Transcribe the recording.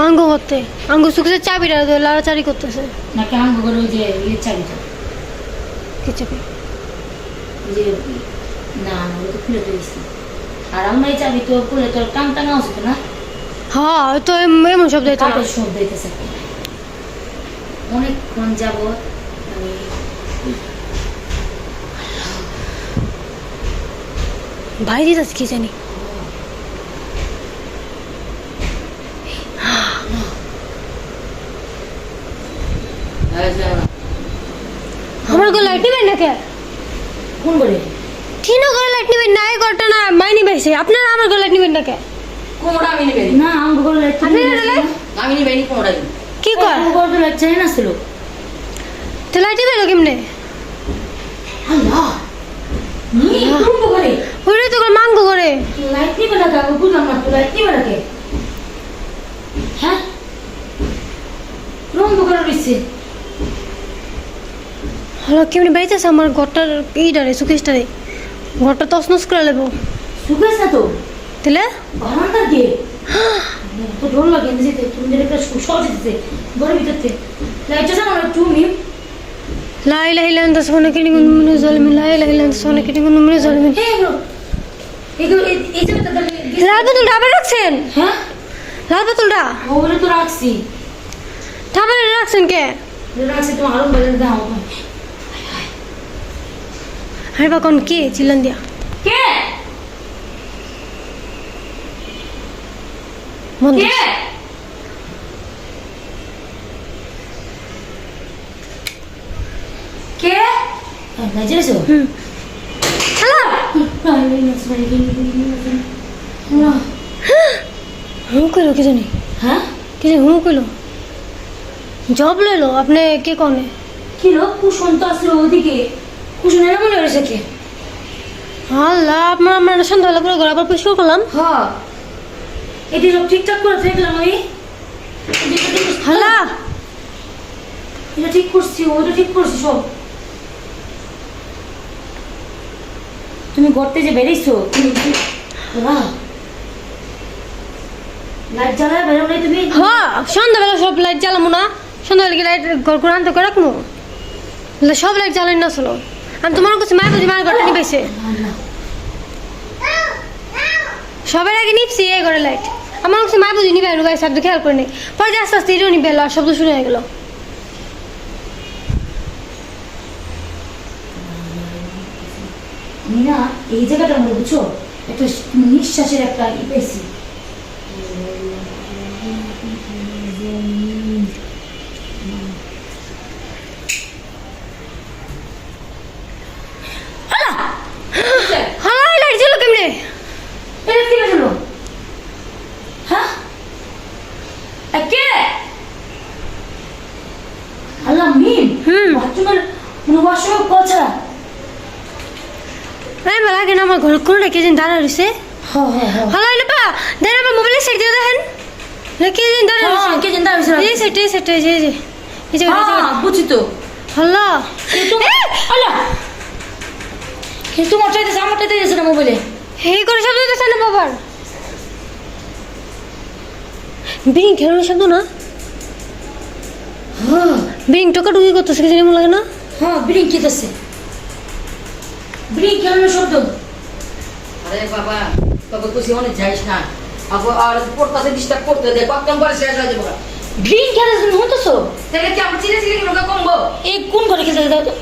আঙ্গ করতে আঙ্গ সুখে চাবিটা লাড়াচাড়ি করতেছে। নাকি আঙ্গ করে ওই যে ইয়ে চাবিটা? কি চাবি? ওই যে না ওটা তো খুলে দিয়েছি আর আমরা এই চাবি তো খুলে তোর টান টাঙা উচিত না? হ্যাঁ ওই তো এম- এমন শব্দ হইতো শব্দ হইতেছে? অনেকক্ষণ যাব আমি ভাই দিতেছে কি জানি। আমার গো লাইট নিবেন না কে কোন করে ঠিনো করে লাইট নিবেন? না এই না মাইনি পাইছে আপনারা আমার গো লাইট নিবেন না কে কোমড়া আমি নিবে না আঙ্গ করে লাইট আপনি না আমি নিবে নি কোমড়া কি কর? করে তো লাইট চাই না ছিল। তো লাইট নিবেন কেমনে? আল্লাহ। নি কোন করে ওরে তো মাঙ্গ করে লাইট নিবে না কাকু বুঝলাম না তো লাইট নিবে না কে হ্যাঁ? রং করে রইছে হলো কেমনি বাইতেছে আমার ঘরটার এইটারে সুকেশটারে? ঘরটা তসনস করে লেবো সুখেছ না তো? তাহলে? বারান্দা দিয়ে তো ডর লাগে যেতে তুমি যেটা একটা সহজ যেতে ঘরের ভিতরতে লাইটটা জানো না তুমি লাই লাই লান দস মনে কেটে গুন মনে জলমি লাই লাই লান দস মনে কেটে গুন মনে জলমি হে এগুলো এই- এই জায়গাটা লাল বোতলটা আবার রাখছেন? হ্যাঁ। লাল বোতলটা? ওগুলো তো রাখছি। আবার রাখছেন কে? রাখছি তোমার আরও বাজারে দাও আরে বা কোন কে? চিল্লান দিয়া। কে? বন্ধ। কে? কে? নাজেছো হুম। কইলো কি জানি? হ্যাঁ? কি জানি হুম কইলো? জব লইলো আপনি কে কনে? কি লোক কুশন তো আসলো ওদিকে। কুশন এনে মনে হয়েছে কে? আল্লাহ আপনার আমরা সন্ধ্যাবেলা করে ঘর আবার পরিষ্কার করলাম। হ্যাঁ। এটি সব ঠিকঠাক করে দেখলাম আমি। হাল্লা এটা ঠিক করছি ওটা ঠিক করছি সব। তুমি গড়তে যে বেরিয়েছো? লাইট তুমি? হ্যাঁ সন্ধ্যাবেলা সব লাইট জ্বালামো না। সন্ধ্যাবেলা লাইট ঘর করে আনতে করে রাখব সব লাইট জ্বালাই না চলো আমি তোমার কাছে মায়ের বুঝি মায়ের ঘরটা নিবেছে সবার আগে নিপছি এই ঘরে লাইট। আমার কাছে মায়ের বুঝি নিবে গায়ে শব্দ খেয়াল করে নেই। পরে আস্তে আস্তে এটাও নিবে আর শব্দ শুনে গেল। আমি না এই জায়গাটা মনে বুঝছ? একটা নিঃশ্বাসের একটা ই পেয়েছি হ্যাঁ বেরোলো হ্যাঁ? আল্লাহ মিম! হুম। বাথরুমের মানে ওয়াশরুম পৌঁছা আমি বলা কেন আমার ঘর কোনো কে দিন দাঁড়া হ্যাঁ হ্যালো এনে পা দেন আমার মোবাইলের সেট দিয়ে দেখেন কে দিন দাঁড়া হ্যাঁ, রয়েছে কে চিন্তা হয়েছে এই সেট এই সেট এই যে এই এই বুঝছি তো হ্যালো কিন্তু আল্লাহ কিন্তু তোমার চাইতেছে আমার চাইতেছে না মোবাইলে এই করে শব্দ দিতেছে না বাবার বিং খেলানোর শব্দ না। হ্যাঁ বিং টোকা টুকি করতেছে কি জানি মনে লাগে না। হ্যাঁ ব্রিং খেতেছে ব্রিং খেলানোর শব্দ? আরে বাবা তবে খুশি অনেক যাইস না। আবার আর পড়তাতে ডিস্টার্ব করতে দে কতক্ষণ পরে শেষ হয়ে যাবে খেতেছে হতেছো তাহলে কি আমরা চিনে চিনে কিনো কমবো? এই কোন ঘরে খেতে দাও তো?